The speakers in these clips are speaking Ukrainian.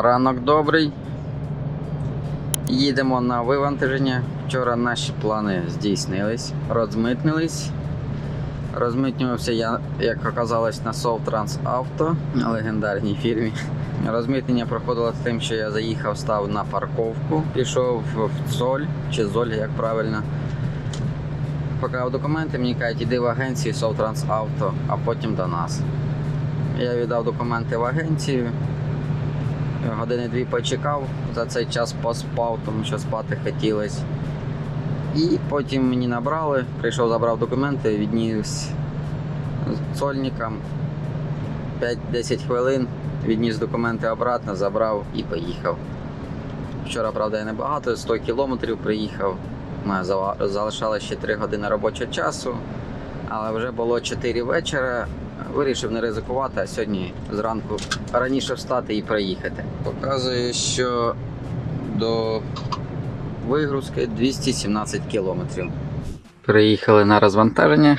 Ранок добрий. Їдемо на вивантаження. Вчора наші плани здійснились, розмитнились. Розмитнювався я, як оказалось, на Совтранс Авто, легендарній фірмі. Розмитнення проходило тим, що я заїхав, став на парковку, пішов в Цоль чи Золь, як правильно. Поклав документи, мені кажуть, іди в агенцію Совтранс Авто, а потім до нас. Я віддав документи в агенцію. Години дві почекав, за цей час поспав, тому що спати хотілося. І потім мені набрали, прийшов, забрав документи, відніс цольникам 5-10 хвилин, відніс документи обратно, забрав і поїхав. Вчора, правда, я небагато, 100 кілометрів приїхав. Залишалося ще 3 години робочого часу, але вже було 4 вечора. Вирішив не ризикувати, а сьогодні зранку раніше встати і проїхати. Показує, що до вигрузки 217 кілометрів. Приїхали на розвантаження.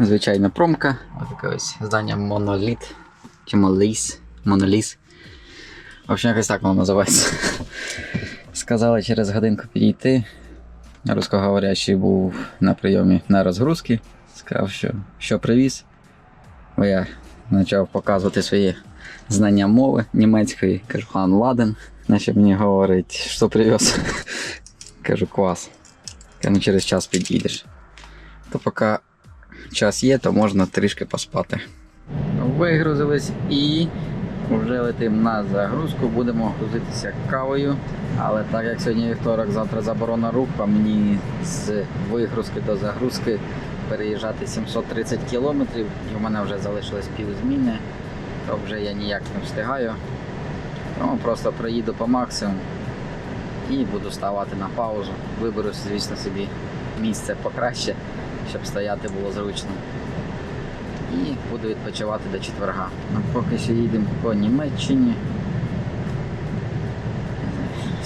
Звичайна промка. Ось таке ось здання Моноліт. Чи Моліс. Моноліс. В общем, якось так воно називається. Сказали через годинку підійти. Русскоговорящий був на прийомі на розгрузки. Сказав, що, що привіз. Бо я почав показувати свої знання мови німецької. Кажу, хан ладен. Наче мені говорить, що привез. Кажу, клас. Кажу, ну через час підійдеш. То поки час є, то можна трішки поспати. Вигрузились і вже летимо на загрузку, будемо грузитися кавою. Але так як сьогодні вівторок, завтра заборона руху, мені з вигрузки до загрузки переїжджати 730 кілометрів, і в мене вже залишилось півзміни, то вже я ніяк не встигаю. Тому просто проїду по максимуму і буду ставати на паузу. Виберу, звісно, собі місце покраще, щоб стояти було зручно. І буду відпочивати до четверга. А поки що їдемо по Німеччині.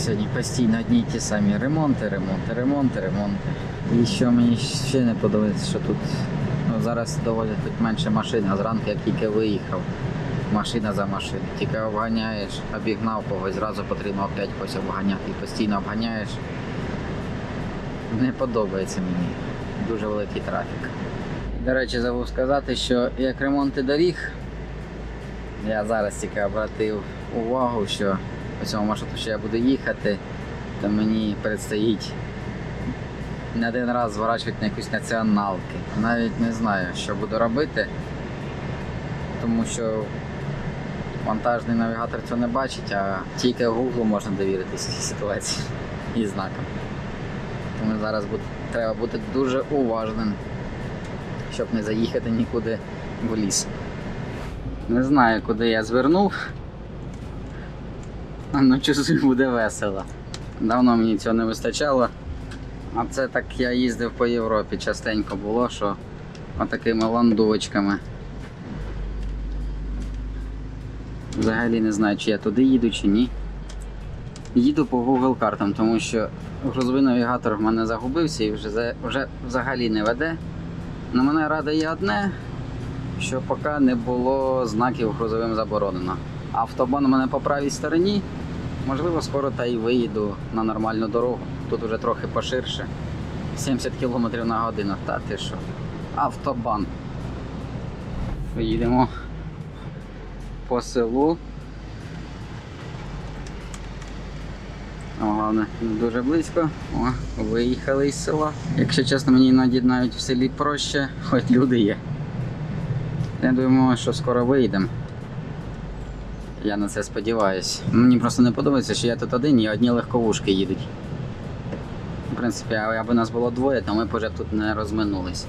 Сьогодні постійно одні й ті самі ремонти, ремонти, ремонти, ремонти. І що мені ще не подобається, що тут ну, зараз доволі тут менше машин, а зранку як тільки виїхав, машина за машиною. Тільки обганяєш, обігнав когось, зразу потрібно опять когось обганяти і постійно обганяєш. Не подобається мені. Дуже великий трафік. До речі, забув сказати, що як ремонти доріг, я зараз тільки обратив увагу, що по цьому маршруту, що я буду їхати, то мені предстоїть не один раз зворачувати на якусь націоналки. Навіть не знаю, що буду робити, тому що монтажний навігатор цього не бачить, а тільки Google можна довіритися ситуації і знакам. Тому зараз буде, треба бути дуже уважним, щоб не заїхати нікуди в ліс. Не знаю, куди я звернув. А ну часу буде весело. Давно мені цього не вистачало. А це так я їздив по Європі. Частенько було, що отакими ландовочками. Взагалі не знаю, чи я туди їду, чи ні. Їду по Google картам, тому що грузовий навігатор в мене загубився і вже, вже взагалі не веде. На мене радує одне, що поки не було знаків грузовим заборонено. Автобан у мене по правій стороні. Можливо, скоро та й виїду на нормальну дорогу. Тут вже трохи поширше. 70 км на годину. Та ти що? Автобан. Поїдемо по селу. Головне, не дуже близько. О, виїхали із села. Якщо чесно, мені іноді навіть в селі проще, хоч люди є. Я думаю, що скоро виїдемо. Я на це сподіваюся. Мені просто не подобається, що я тут один і одні легковушки їдуть. В принципі, аби нас було двоє, то ми б вже тут не розминулись.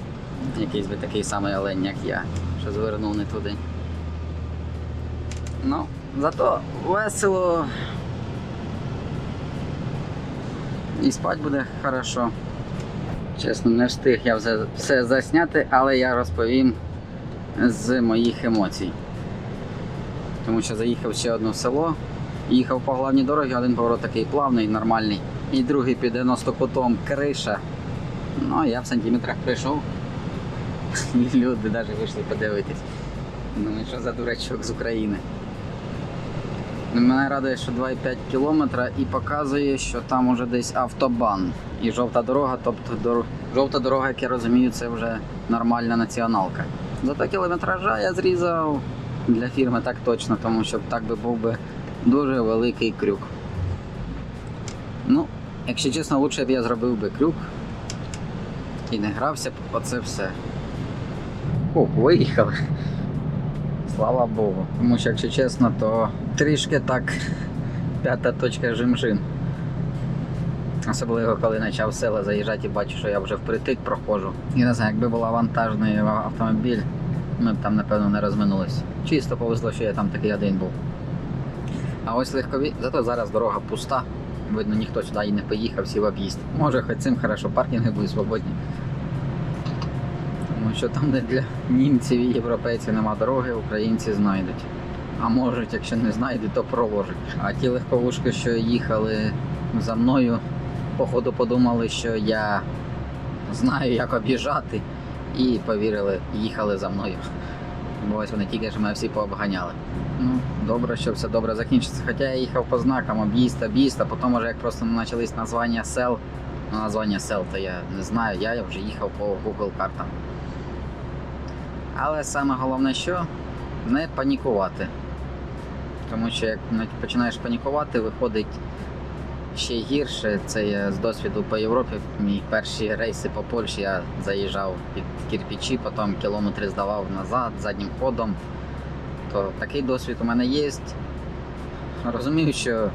Якийсь би такий самий олень, як я, що звернув не туди. Ну, зато весело. І спать буде хорошо. Чесно, не встиг я все, все засняти, але я розповім з моїх емоцій. Тому що заїхав ще одне село, їхав по главній дорогі, один поворот такий плавний, нормальний, і другий під 90 кутом криша. Ну, я в сантиметрах прийшов. Люди навіть вийшли подивитись. Думаю, що за дурачок з України. Мене радує, що 2,5 кілометра і показує, що там уже десь автобан і жовта дорога, тобто дор... жовта дорога, як я розумію, це вже нормальна націоналка. Зато кілометража я зрізав для фірми так точно, тому що так би був би дуже великий крюк. Ну, якщо чесно, лучше б я зробив би крюк і не грався б оце все. О, виїхали. Слава Богу. Тому що, якщо чесно, то трішки так п'ята точка жим-жим. Особливо, коли почав села заїжджати і бачу, що я вже впритик проходжу. І не знаю, якби була вантажний автомобіль, ми б там, напевно, не розминулись. Чисто повезло, що я там такий один був. А ось легкові, зато зараз дорога пуста. Видно, ніхто сюди і не поїхав, всі в об'їзд. Може, хоч цим хорошо, паркінги будуть свободні. Тому що там, де для німців і європейців нема дороги, українці знайдуть. А можуть, якщо не знайдуть, то проложать. А ті легковушки, що їхали за мною, походу подумали, що я знаю, як об'їжджати, і повірили, їхали за мною. Бо ось вони тільки що мене всі пообганяли. Ну, добре, що все добре закінчиться. Хоча я їхав по знакам об'їзд, об'їзд, а потім вже як просто почались названня сел. Ну, названня сел, то я не знаю, я вже їхав по Google картам. Але саме головне, що не панікувати. Тому що як починаєш панікувати, виходить ще гірше. Це я з досвіду по Європі. Мій перші рейси по Польщі я заїжджав під кирпичі, потім кілометри здавав назад заднім ходом. То такий досвід у мене є. Розумію, що в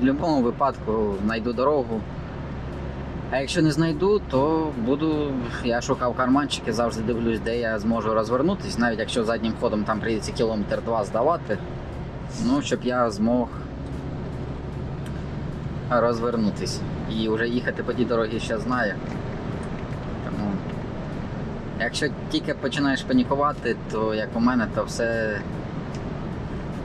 будь-якому випадку знайду дорогу. А якщо не знайду, то буду. Я шукав карманчики, завжди дивлюсь, де я зможу розвернутися, навіть якщо заднім ходом там прийдеться кілометр два здавати. Ну, щоб я змог розвернутись. І вже їхати по тій дорогі ще знаю. Тому, якщо тільки починаєш панікувати, то як у мене, то все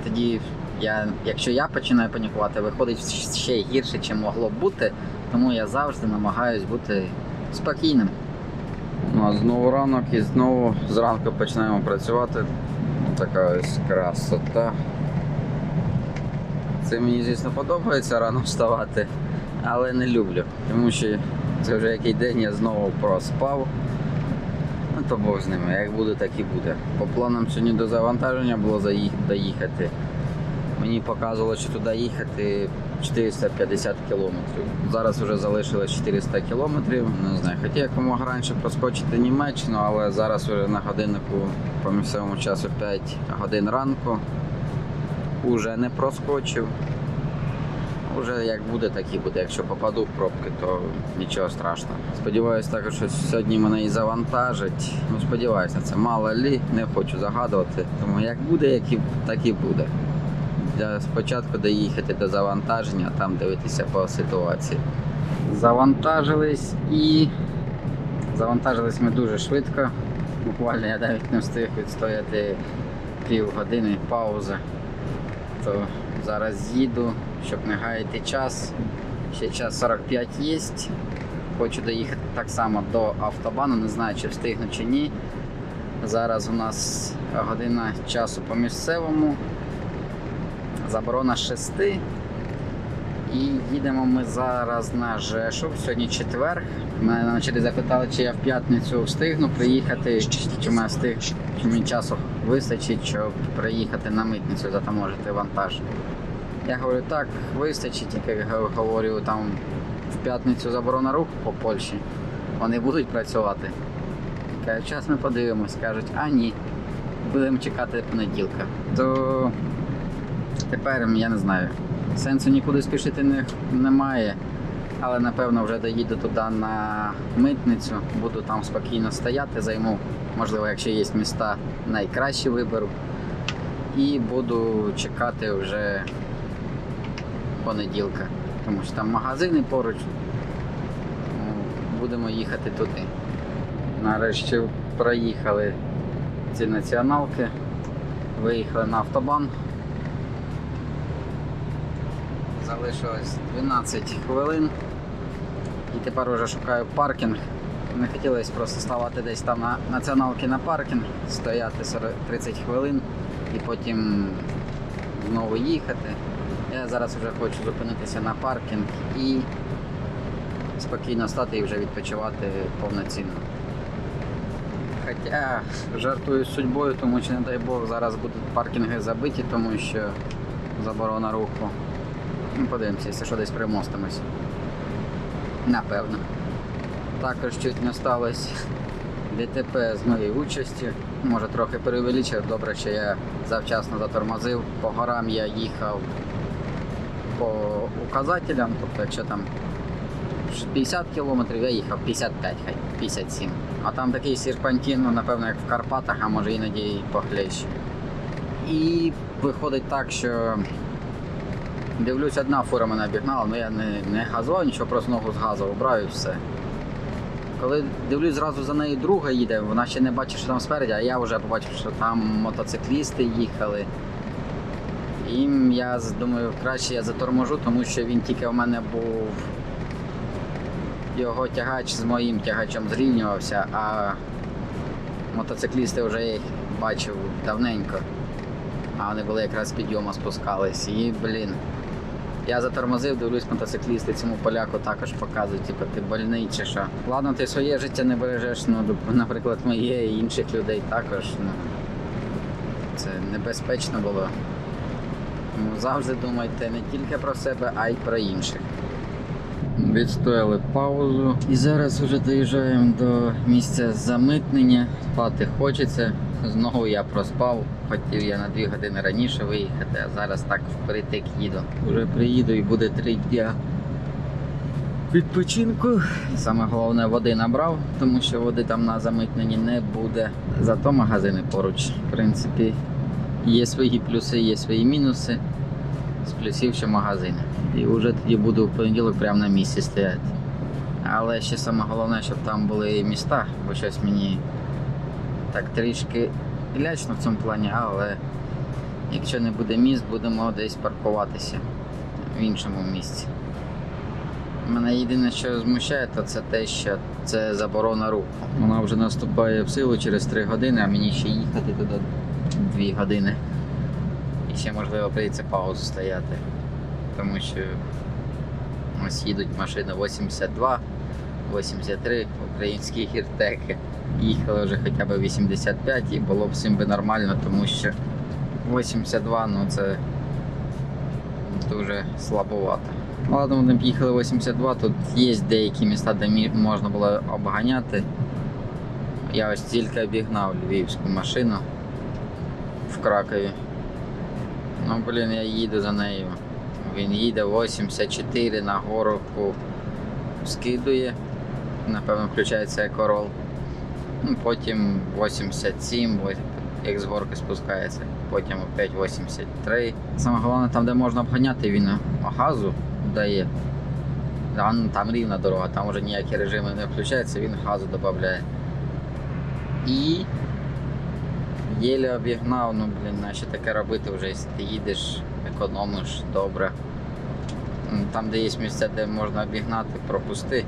тоді я, якщо я починаю панікувати, виходить ще гірше, ніж могло бути. Тому я завжди намагаюсь бути спокійним. Ну, а знову ранок і знову зранку починаємо працювати. Така ось красота. Це мені, звісно, подобається рано вставати, але не люблю. Тому що це вже який день я знову проспав. Ну то Бог з ними, як буде, так і буде. По планам сьогодні до завантаження було доїхати. Мені показувало, що туди їхати 450 кілометрів. Зараз вже залишилось 400 кілометрів. Не знаю, хотів якомога раніше проскочити Німеччину, але зараз вже на годиннику по місцевому часу 5 годин ранку. Уже не проскочив. Уже як буде, так і буде. Якщо попаду в пробки, то нічого страшного. Сподіваюсь також, що сьогодні мене і завантажить. Ну, сподіваюся це. Мало лі, не хочу загадувати. Тому як буде, так і буде. Для спочатку доїхати до завантаження, там дивитися по ситуації. Завантажились і завантажились ми дуже швидко. Буквально я навіть не встиг відстояти півгодини паузи. То зараз їду, щоб не гаяти час. Ще час 45 є. Хочу доїхати так само до автобану, не знаю, чи встигну чи ні. Зараз у нас година часу по місцевому. Заборона 6. І їдемо ми зараз на Жешув. Сьогодні четвер. Мене вначалі запитали, чи я в п'ятницю встигну приїхати, чи мене встиг, чи мені часу вистачить, щоб приїхати на митницю, затаможити вантаж. Я говорю, так, вистачить, тільки г- говорю, там в п'ятницю заборона руху по Польщі. Вони будуть працювати. Кажуть, зараз ми подивимось, кажуть, а ні, будемо чекати понеділка. То тепер я не знаю. Сенсу нікуди спішити не, немає. Але напевно вже доїду туди на митницю, буду там спокійно стояти, займу, можливо, якщо є міста, найкращі виберу. І буду чекати вже понеділка. Тому що там магазини поруч. Будемо їхати туди. Нарешті проїхали ці націоналки, виїхали на автобан. Залишилось 12 хвилин. І тепер вже шукаю паркінг. Не хотілося просто ставати десь там на націоналки на паркінг, стояти 40 30 хвилин і потім знову їхати. Я зараз вже хочу зупинитися на паркінг і спокійно стати і вже відпочивати повноцінно. Хоча жартую судьбою, тому що, не дай Бог, зараз будуть паркінги забиті, тому що заборона руху. Ну, подивимося, якщо що десь примостимось. Напевно. Також чуть не сталося ДТП з моєю участю. Може трохи перевеличив. Добре, що я завчасно затормозив. По горам я їхав по указателям, тобто якщо там 50 кілометрів, я їхав 55, хай 57. А там такий серпантин, ну, напевно, як в Карпатах, а може іноді і похлеще. І виходить так, що дивлюсь, одна фура мене обігнала, але я не, не газував, нічого, просто ногу з газу обрав і все. Коли дивлюсь, зразу за нею друга їде, вона ще не бачить, що там спереді, а я вже побачив, що там мотоциклісти їхали. І я думаю, краще я заторможу, тому що він тільки в мене був. Його тягач з моїм тягачем зрівнювався, а мотоциклісти вже їх бачив давненько. А вони були якраз з підйому спускались. І, блін. Я затормозив, дивлюсь, мотоциклісти цьому поляку також показують, типу, ти больний чи що. Ладно, ти своє життя не бережеш, ну, наприклад, моє і інших людей також. Ну, це небезпечно було. Тому завжди думайте не тільки про себе, а й про інших. Відстояли паузу. І зараз вже доїжджаємо до місця замитнення. Спати хочеться. Знову я проспав. Хотів я на 2 години раніше виїхати, а зараз так впритик їду. Уже приїду і буде три дня відпочинку. Саме головне води набрав, тому що води там на замитненні не буде. Зато магазини поруч. В принципі, є свої плюси, є свої мінуси. З плюсів ще магазини. І вже тоді буду в понеділок прямо на місці стояти. Але ще саме головне, щоб там були міста, бо щось мені так трішки лячно в цьому плані, але якщо не буде міст, будемо десь паркуватися в іншому місці. Мене єдине, що змущає, то це те, що це заборона руху. Вона вже наступає в силу через 3 години, а мені ще їхати туди 2 години. І ще можливо прийдеться паузу стояти. Тому що ось їдуть машини 82, 83, українські гіртеки. Їхали вже хоча б 85 і було б всім би нормально, тому що 82 ну це дуже слабовато. Ладно, вони б їхали 82, тут є деякі міста, де можна було обганяти. Я ось тільки обігнав львівську машину в Кракові. Ну, блін, я їду за нею. Він їде 84 на горку скидує. Напевно, включається екорол. Ну, потім 87, як з горки спускається. Потім опять 83. Саме головне, там, де можна обганяти, він газу дає. Там, там рівна дорога, там вже ніякі режими не включаються, він газу додає. І єле обігнав, ну блін, що таке робити вже, якщо ти їдеш, економиш добре. Там, де є місця, де можна обігнати, пропусти.